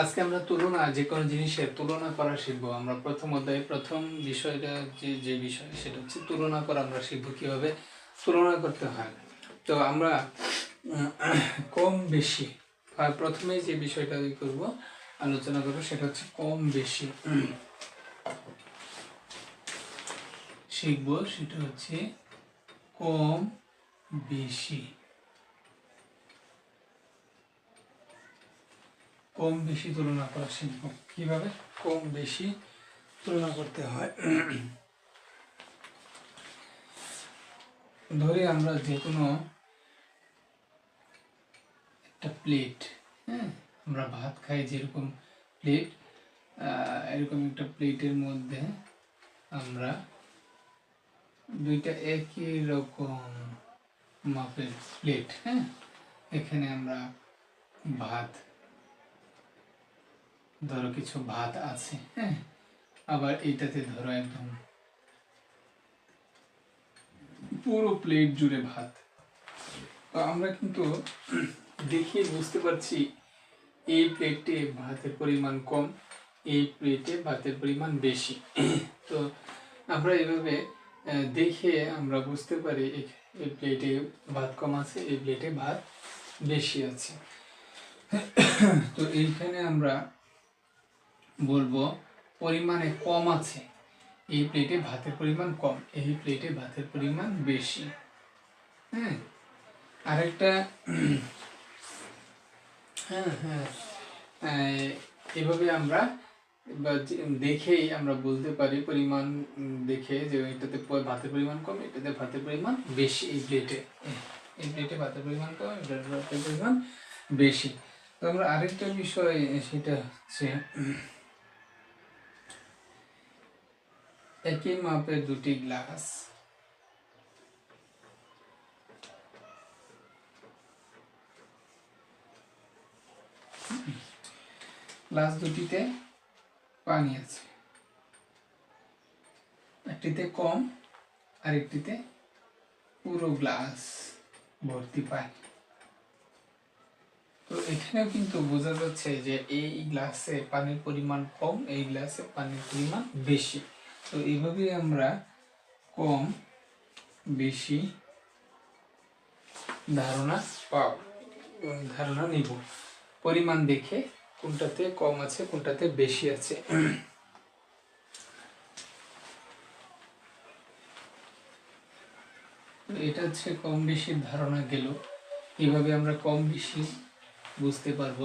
আজকে আমরা তুলনা, যে কোনো জিনিসের তুলনা করা শিখব। আমরা প্রথম অধ্যায়ে প্রথম বিষয়টা যে যে বিষয়, সেটা হচ্ছে তুলনা করা আমরা শিখব কীভাবে তুলনা করতে হয়। তো আমরা, কম বেশি প্রথমে যে বিষয়টা করব, আলোচনা করব, সেটা হচ্ছে কম বেশি শিখব, সেটা হচ্ছে কম বেশি। কম বেশি তুলনা করা শিখব কীভাবে? কম বেশি তুলনা করতে হয়। ধরে আমরা যে কোনো একটা প্লেট হ্যাঁ? আমরা ভাত খাই যেরকম প্লেট এরকম একটা প্লেটের মধ্যে আমরা দুইটা একই রকম মাপের প্লেট হ্যাঁ? এখানে আমরা ভাত ধরো কিছু ভাত আছে হ্যাঁ? আবার এইটাতে ধরো একদম পুরো প্লেট জুড়ে ভাত। আমরা কিন্তু দেখে বুঝতে পারছি এই প্লেটে ভাতের পরিমাণ কম, এই প্লেটে ভাতের পরিমাণ বেশি। তো আমরা এভাবে দেখে আমরা বুঝতে পারি এই প্লেটে ভাত কম আছে, এই প্লেটে ভাত বেশি আছে। তো এইখানে আমরা বলব, পরিমাণে কম আছে। এই প্লেটে ভাতের পরিমাণ কম, এই প্লেটে ভাতের পরিমাণ বেশি। হ্যাঁ? আরেকটা হ্যাঁ হ্যাঁ এভাবে আমরা দেখেই আমরা বলতে পারি পরিমাণ, দেখে যে এটাতে ভাতের পরিমাণ কম, এটাতে ভাতের পরিমাণ বেশি, এই প্লেটে এই প্লেটে ভাতের পরিমাণ কম এটাতে ভাতের পরিমাণ বেশি। তো আমরা আরেকটা বিষয়, সেটা হচ্ছে একই মাপের দুটি গ্লাস। গ্লাস দুটিতে পানি আছে। একটিতে কম আর একটিতে পুরো গ্লাস ভর্তি পানি। তো এখানেও কিন্তু বোঝা যাচ্ছে যে এই গ্লাসে পানির পরিমাণ কম, এই গ্লাসে পানির পরিমাণ বেশি। তো এইভাবেই আমরা কম, বেশি ধারণা পাও এবং ধারণা নিব। পরিমাণ দেখে কোনটাতে কম আছে, কোনটাতে বেশি আছে। এটা হচ্ছে কম বেশির ধারণা গেল। কীভাবে আমরা কম বেশি বুঝতে পারব।